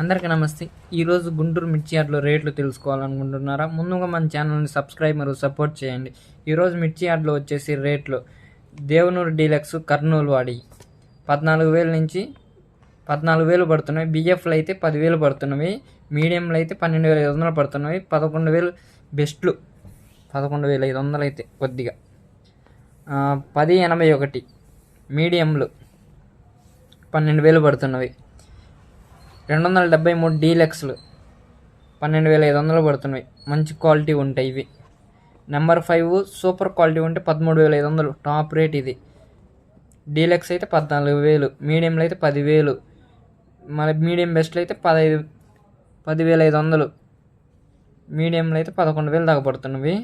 అందరికీ నమస్తే. ఈరోజు గుంటూరు మిర్చి యార్డ్లో రేట్లు తెలుసుకోవాలనుకుంటున్నారా? ముందుగా మన ఛానల్ని సబ్స్క్రైబ్ మరియు సపోర్ట్ చేయండి. ఈరోజు మిర్చి యార్డ్లో వచ్చేసి రేట్లు. దేవనూరు డీలక్స్ కర్నూలు వాడి. పద్నాలుగు వేల నుంచి పద్నాలుగు వేలు పడుతున్నాయి. బిఎఫ్లు అయితే పదివేలు పడుతున్నవి. మీడియంలు అయితే పన్నెండు వేల ఐదు వందలు పడుతున్నవి. పదకొండు వేలు బెస్ట్లు. పదకొండు వేల ఐదు వందలు అయితే కొద్దిగా. పది ఎనభై ఒకటి. మీడియంలు పన్నెండు వేలు పడుతున్నవి. రెండు వందల డెబ్బై మూడు డీలక్స్లు. పన్నెండు వేల ఐదు వందలు పడుతున్నాయి. మంచి క్వాలిటీ ఉంటాయి ఇవి. నెంబర్ ఫైవ్ సూపర్ క్వాలిటీ ఉంటే పదమూడు వేల ఐదు వందలు. టాప్ రేట్ ఇది. డీలక్స్ అయితే పద్నాలుగు వేలు. మీడియంలో అయితే పదివేలు. మళ్ళీ మీడియం బెస్ట్లో అయితే పదహైదు పదివేల ఐదు వందలు. మీడియంలో అయితే పదకొండు వేలు దాకా పడుతున్నవి.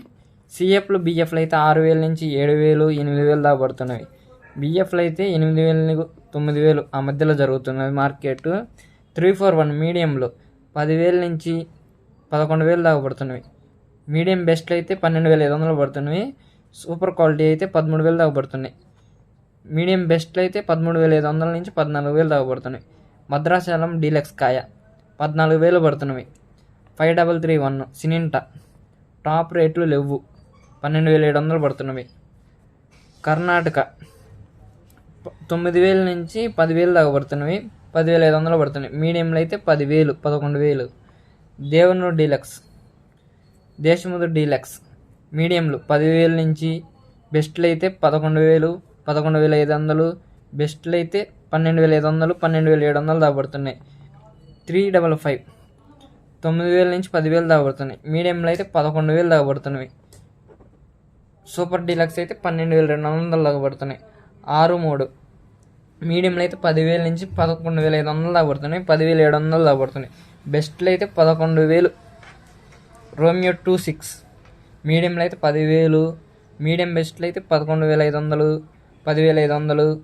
సిఎఫ్లు బిఎఫ్లు అయితే ఆరు వేల నుంచి ఏడు వేలు ఎనిమిది వేలు దాకా పడుతున్నవి. బిఎఫ్లు అయితే ఎనిమిది వేలు తొమ్మిది వేలు ఆ మధ్యలో జరుగుతున్నది మార్కెట్. త్రీ ఫోర్ వన్ మీడియంలో పదివేల నుంచి పదకొండు వేలు దాకా పడుతున్నవి. మీడియం బెస్ట్లు అయితే పన్నెండు వేల ఐదు వందలు పడుతున్నవి. సూపర్ క్వాలిటీ అయితే పదమూడు వేలు దాకా పడుతున్నాయి. మీడియం బెస్ట్లు అయితే పదమూడు వేల ఐదు వందల నుంచి పద్నాలుగు వేలు దాకా పడుతున్నాయి. మద్రాసాలం డీలక్స్ కాయ పద్నాలుగు వేలు పడుతున్నవి. ఫైవ్ డబల్ త్రీ వన్ సినింటా టాప్ రేట్లు లేవు. పన్నెండు వేల ఏడు వందలు పడుతున్నవి. కర్ణాటక తొమ్మిది వేల నుంచి పదివేలు దాకా పడుతున్నవి. పదివేల ఐదు వందలు పడుతున్నాయి. మీడియంలో అయితే పదివేలు పదకొండు వేలు. దేవనూరు డీలక్స్. దేశముదు డీలక్స్. మీడియంలు పదివేల నుంచి బెస్ట్లు అయితే పదకొండు వేలు పదకొండు వేల ఐదు వందలు. బెస్ట్లు అయితే పన్నెండు వేల ఐదు వందలు పన్నెండు వేల ఏడు వందలు దాగబడుతున్నాయి త్రీ డబల్ ఫైవ్. తొమ్మిది వేల నుంచి పదివేలు దాకాపడుతున్నాయి మీడియంలో అయితే పదకొండు వేలు దాకాపడుతున్నవి సూపర్ డీలక్స్ అయితే పన్నెండు వేల రెండు వందలు దాకా పడుతున్నాయి. ఆరు మూడు. మీడియంలో అయితే పదివేల నుంచి పదకొండు వేల ఐదు వందలు దాకా పడుతున్నాయి. పదివేల ఏడు వందలు దాకా పడుతున్నాయి. బెస్ట్లో అయితే పదకొండు వేలు. Romeo two six. మీడియంలో అయితే పదివేలు. మీడియం బెస్ట్లో అయితే పదకొండు వేల ఐదు వందలు పదివేల ఐదు వందలు.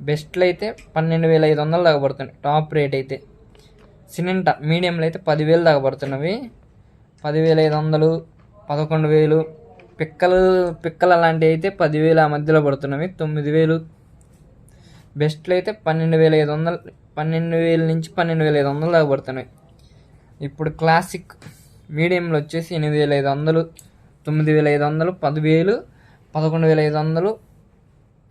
బెస్ట్లో అయితే పన్నెండు వేల ఐదు వందలు దాకా పడుతున్నాయి. టాప్ రేట్ అయితే. సినింటా మీడియంలో అయితే పదివేలు దాకపడుతున్నవి పదివేల ఐదు వందలు పదకొండు వేలు. పిక్కలు పిక్కలు అలాంటివి అయితే పదివేలు ఆ మధ్యలో పడుతున్నవి. తొమ్మిది వేలు బెస్ట్లో అయితే పన్నెండు వేల ఐదు వందలు పన్నెండు వేల నుంచి పన్నెండు వేల ఐదు వందలు దాకా పడుతున్నాయి ఇప్పుడు క్లాసిక్ మీడియంలో వచ్చేసి ఎనిమిది వేల ఐదు వందలు తొమ్మిది వేల ఐదు వందలు పదివేలు పదకొండు వేల ఐదు వందలు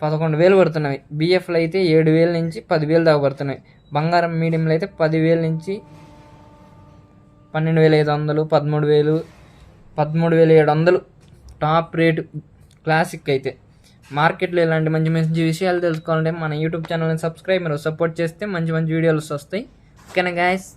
పదకొండు వేలు పడుతున్నాయి బిఎఫ్లు అయితే ఏడు వేల నుంచి పదివేలు దాకా పడుతున్నాయి బంగారం మీడియంలో అయితే పదివేల నుంచి పన్నెండు వేల ఐదు వందలు పదమూడు వేలు పదమూడు వేల ఏడు వందలు టాప్ రేట్ క్లాసిక్ అయితే. మార్కెట్లో ఇలాంటి మంచి మంచి విషయాలు తెలుసుకోవాలంటే మన యూట్యూబ్ ఛానల్ని సబ్స్క్రైబ్ మీరు సపోర్ట్ చేస్తే మంచి మంచి వీడియోస్ వస్తాయి. ఓకేనా గాయస్